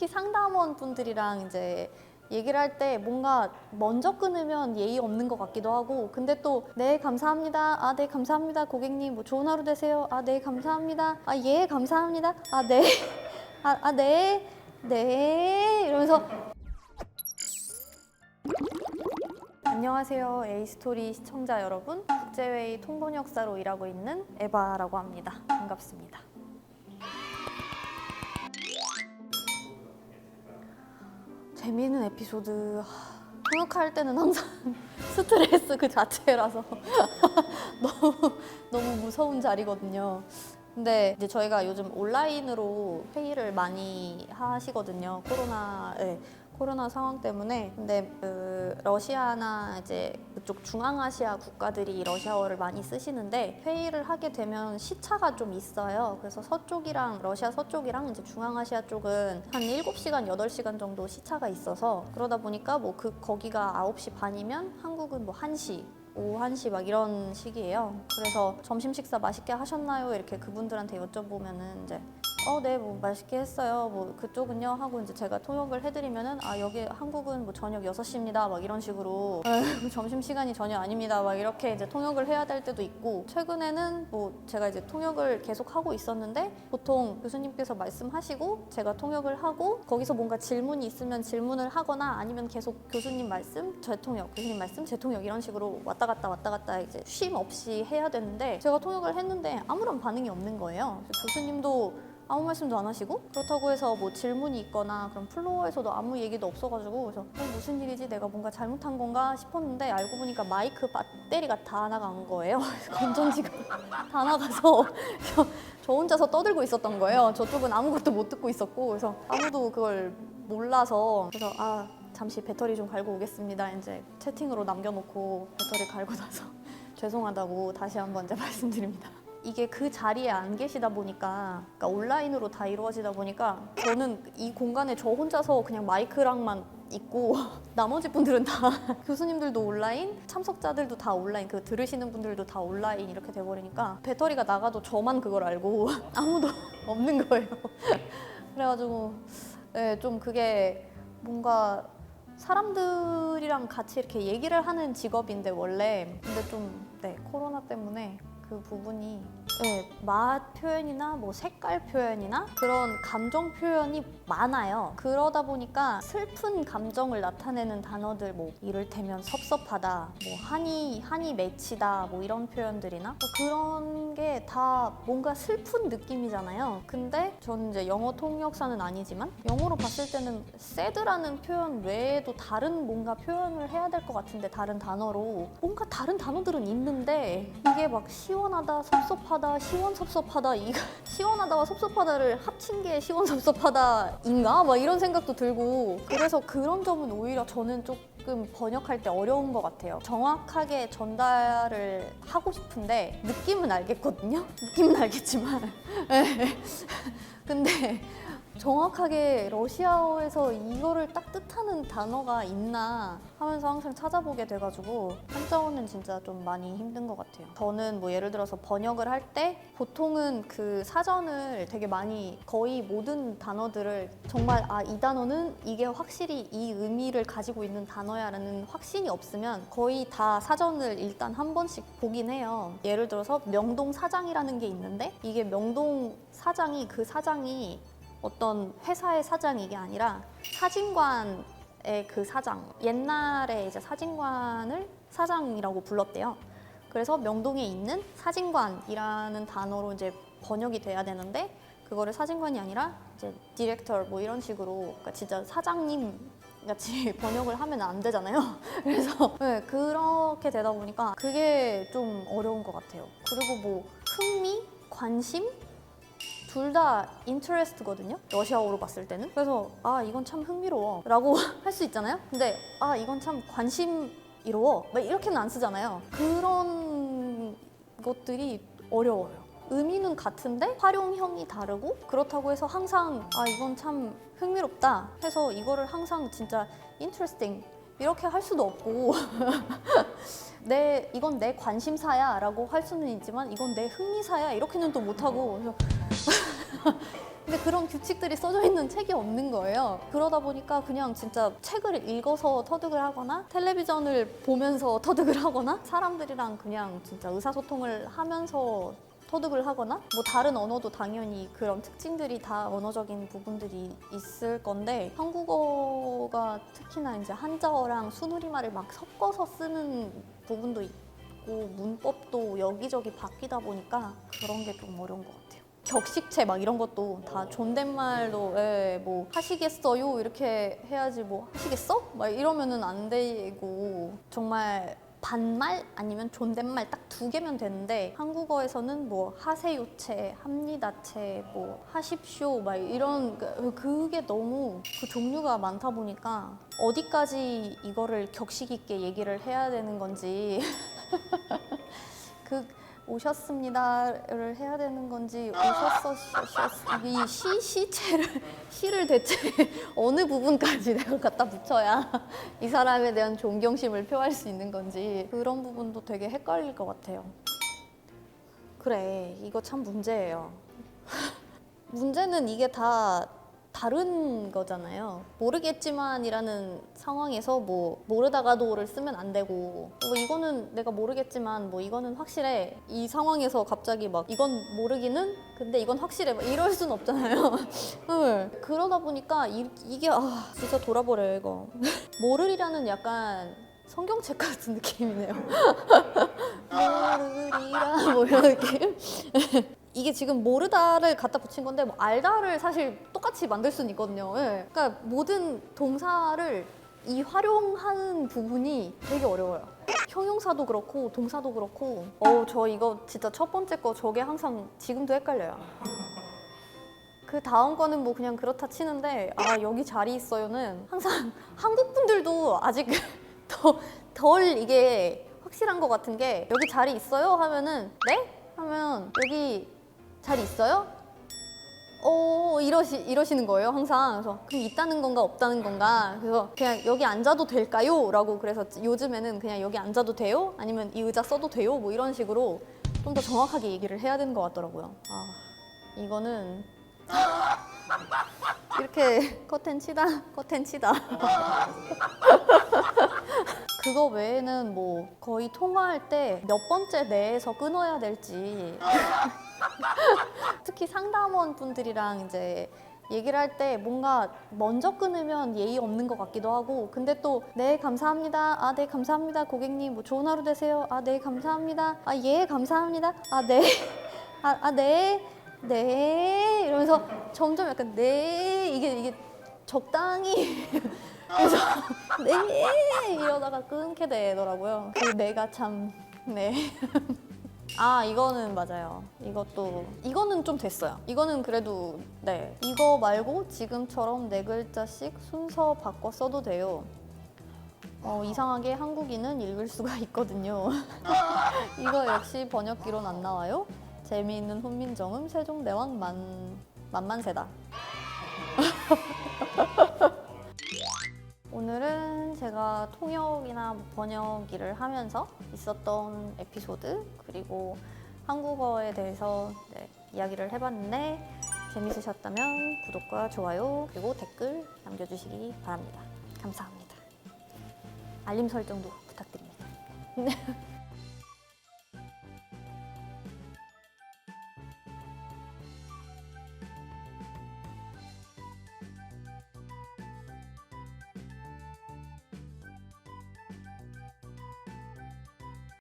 특히 상담원 분들이랑 이제 얘기를 할 때 뭔가 먼저 끊으면 예의 없는 것 같기도 하고 근데 또 네 감사합니다. 아 네 감사합니다 고객님. 뭐 좋은 하루 되세요. 아 네 감사합니다. 아 예 감사합니다. 아 네. 아 아 네. 네. 이러면서 안녕하세요. 에이스토리 시청자 여러분. 국제회의 통번역사로 일하고 있는 에바라고 합니다. 반갑습니다 재미있는 에피소드 하, 통역할 때는 항상 스트레스 그 자체라서 너무 너무 무서운 자리거든요. 근데 이제 저희가 요즘 온라인으로 회의를 많이 하시거든요. 코로나 예, 코로나 상황 때문에 근데 그 러시아나 이제 그쪽 중앙아시아 국가들이 러시아어를 많이 쓰시는데 회의를 하게 되면 시차가 좀 있어요. 그래서 서쪽이랑 러시아 서쪽이랑 이제 중앙아시아 쪽은 한 7시간, 8시간 정도 시차가 있어서 그러다 보니까 뭐 그 거기가 9시 반이면 한국은 뭐 1시 오후 1시 막 이런 시기예요. 그래서 점심 식사 맛있게 하셨나요? 이렇게 그분들한테 여쭤보면은 이제 어, 네, 뭐 맛있게 했어요. 뭐 그쪽은요 하고 이제 제가 통역을 해드리면은 아 여기 한국은 뭐 저녁 6시입니다. 막 이런 식으로 점심 시간이 전혀 아닙니다. 막 이렇게 이제 통역을 해야 될 때도 있고 최근에는 뭐 제가 이제 통역을 계속 하고 있었는데 보통 교수님께서 말씀하시고 제가 통역을 하고 거기서 뭔가 질문이 있으면 질문을 하거나 아니면 계속 교수님 말씀, 제 통역, 교수님 말씀, 제 통역 이런 식으로 왔다 갔다 왔다 갔다 이제 쉼 없이 해야 되는데 제가 통역을 했는데 아무런 반응이 없는 거예요. 교수님도 아무 말씀도 안 하시고? 그렇다고 해서 뭐 질문이 있거나 그런 플로어에서도 아무 얘기도 없어가지고 그래서 어, 무슨 일이지? 내가 뭔가 잘못한 건가 싶었는데 알고 보니까 마이크 배터리가 다 나간 거예요. 건전지가 다 나가서 저, 저 혼자서 떠들고 있었던 거예요. 저쪽은 아무것도 못 듣고 있었고 그래서 아무도 그걸 몰라서 그래서 아 잠시 배터리 좀 갈고 오겠습니다. 이제 채팅으로 남겨놓고 배터리 갈고 나서 죄송하다고 다시 한번 이제 말씀드립니다. 이게 그 자리에 안 계시다 보니까 그러니까 온라인으로 다 이루어지다 보니까 저는 이 공간에 저 혼자서 그냥 마이크랑만 있고 나머지 분들은 다 교수님들도 온라인 참석자들도 다 온라인 그 들으시는 분들도 다 온라인 이렇게 돼버리니까 배터리가 나가도 저만 그걸 알고 아무도 없는 거예요. 그래가지고 네, 좀 그게 뭔가 사람들이랑 같이 이렇게 얘기를 하는 직업인데 원래. 근데 좀 네, 코로나 때문에 그 부분이 네, 맛 표현이나 뭐 색깔 표현이나 그런 감정 표현이 많아요. 그러다 보니까 슬픈 감정을 나타내는 단어들 뭐 이를테면 섭섭하다, 뭐 한이 한이 맺히다, 뭐 이런 표현들이나 뭐 그런 게 다 뭔가 슬픈 느낌이잖아요. 근데 저는 이제 영어 통역사는 아니지만 영어로 봤을 때는 sad라는 표현 외에도 다른 뭔가 표현을 해야 될 것 같은데 다른 단어로 뭔가 다른 단어들은 있는데 이게 막 시원하다, 섭섭하다, 시원섭섭하다 이 시원하다와 섭섭하다를 합친 게 시원섭섭하다인가? 막 이런 생각도 들고 그래서 그런 점은 오히려 저는 조금 번역할 때 어려운 것 같아요. 정확하게 전달을 하고 싶은데 느낌은 알겠거든요. 느낌은 알겠지만 네. 근데 정확하게 러시아어에서 이거를 딱 뜻하는 단어가 있나 하면서 항상 찾아보게 돼가지고 한자어는 진짜 좀 많이 힘든 것 같아요. 저는 뭐 예를 들어서 번역을 할 때 보통은 그 사전을 되게 많이 거의 모든 단어들을 정말 아 이 단어는 이게 확실히 이 의미를 가지고 있는 단어야라는 확신이 없으면 거의 다 사전을 일단 한 번씩 보긴 해요. 예를 들어서 명동 사장이라는 게 있는데 이게 명동 사장이 그 사장이 어떤 회사의 사장이 이게 아니라 사진관의 그 사장 옛날에 이제 사진관을 사장이라고 불렀대요. 그래서 명동에 있는 사진관이라는 단어로 이제 번역이 돼야 되는데 그거를 사진관이 아니라 이제 디렉터 뭐 이런 식으로 그러니까 진짜 사장님 같이 번역을 하면 안 되잖아요. 그래서 네, 그렇게 되다 보니까 그게 좀 어려운 것 같아요. 그리고 뭐 흥미, 관심 둘 다 인터레스트거든요. 러시아어로 봤을 때는. 그래서 아 이건 참 흥미로워 라고 할 수 있잖아요. 근데 아 이건 참 관심 이로워. 막 이렇게는 안 쓰잖아요. 그런 것들이 어려워요. 의미는 같은데 활용형이 다르고 그렇다고 해서 항상 아 이건 참 흥미롭다 해서 이거를 항상 진짜 interesting 이렇게 할 수도 없고 내 이건 내 관심사야라고 할 수는 있지만 이건 내 흥미사야 이렇게는 또 못하고 근데 그런 규칙들이 써져 있는 책이 없는 거예요. 그러다 보니까 그냥 진짜 책을 읽어서 터득을 하거나 텔레비전을 보면서 터득을 하거나 사람들이랑 그냥 진짜 의사소통을 하면서 터득을 하거나 뭐 다른 언어도 당연히 그런 특징들이 다 언어적인 부분들이 있을 건데 한국어가 특히나 이제 한자어랑 순우리말을 막 섞어서 쓰는 부분도 있고 문법도 여기저기 바뀌다 보니까 그런 게 좀 어려운 것 같아요. 격식체 막 이런 것도 다 존댓말로 예, 뭐 하시겠어요 이렇게 해야지 뭐 하시겠어? 막 이러면은 안 되고 정말 반말 아니면 존댓말 딱 두 개면 되는데 한국어에서는 뭐 하세요체, 합니다체, 뭐 하십쇼 막 이런 그- 그게 너무 그 종류가 많다 보니까 어디까지 이거를 격식 있게 얘기를 해야 되는 건지 그 오셨습니다를 해야 되는 건지 오셨어 셨이시 시체를 시를 대체 어느 부분까지 내가 갖다 붙여야 이 사람에 대한 존경심을 표할 수 있는 건지 그런 부분도 되게 헷갈릴 것 같아요. 그래 이거 참 문제예요. 문제는 이게 다 다른 거잖아요. 모르겠지만이라는 상황에서 뭐 모르다가도를 쓰면 안 되고 뭐 이거는 내가 모르겠지만 뭐 이거는 확실해 이 상황에서 갑자기 막 이건 모르기는 근데 이건 확실해 막 이럴 순 없잖아요. 응. 그러다 보니까 이, 이게 아 진짜 돌아버려요 이거. 모르리라는 약간 성경책 같은 느낌이네요. 모르리라 뭐 이런 느낌. 이게 지금 모르다를 갖다 붙인 건데 뭐 알다를 사실 똑같이 만들 수는 있거든요. 예. 그러니까 모든 동사를 이 활용하는 부분이 되게 어려워요. 형용사도 그렇고 동사도 그렇고 어저 이거 진짜 첫 번째 거 저게 항상 지금도 헷갈려요. 그 다음 거는 뭐 그냥 그렇다 치는데 아 여기 자리 있어요는 항상 한국 분들도 아직 더 덜 이게 확실한 것 같은 게 여기 자리 있어요 하면은 네 하면 여기 자리 있어요? 어 이러시 이러시는 거예요 항상 그래서 그럼 있다는 건가 없다는 건가 그래서 그냥 여기 앉아도 될까요?라고 그래서 요즘에는 그냥 여기 앉아도 돼요? 아니면 이 의자 써도 돼요? 뭐 이런 식으로 좀 더 정확하게 얘기를 해야 되는 것 같더라고요. 아 이거는 이렇게 커튼 치다 커튼 치다 그거 외에는 뭐 거의 통화할 때 몇 번째 내에서 끊어야 될지 특히 상담원 분들이랑 이제 얘기를 할 때 뭔가 먼저 끊으면 예의 없는 것 같기도 하고 근데 또 네 감사합니다. 아 네 감사합니다 고객님. 뭐 좋은 하루 되세요. 아 네 감사합니다. 아 예 감사합니다. 아 네아네. 네. 이러면서 점점 약간 네 이게 이게 적당히. 그래서 네 이러다가 끊게 되더라고요. 그 내가 참 네. 아 이거는 맞아요. 이것도 이거는 좀 됐어요. 이거는 그래도 네 이거 말고 지금처럼 네 글자씩 순서 바꿔 써도 돼요. 어, 이상하게 한국인은 읽을 수가 있거든요. 이거 역시 번역기론 안 나와요? 재미있는 훈민정음 세종대왕 만 만만세다. 오늘은 통역이나 번역 일을 하면서 있었던 에피소드 그리고 한국어에 대해서 네, 이야기를 해봤는데 재밌으셨다면 구독과 좋아요 그리고 댓글 남겨주시기 바랍니다. 감사합니다. 알림 설정도 부탁드립니다.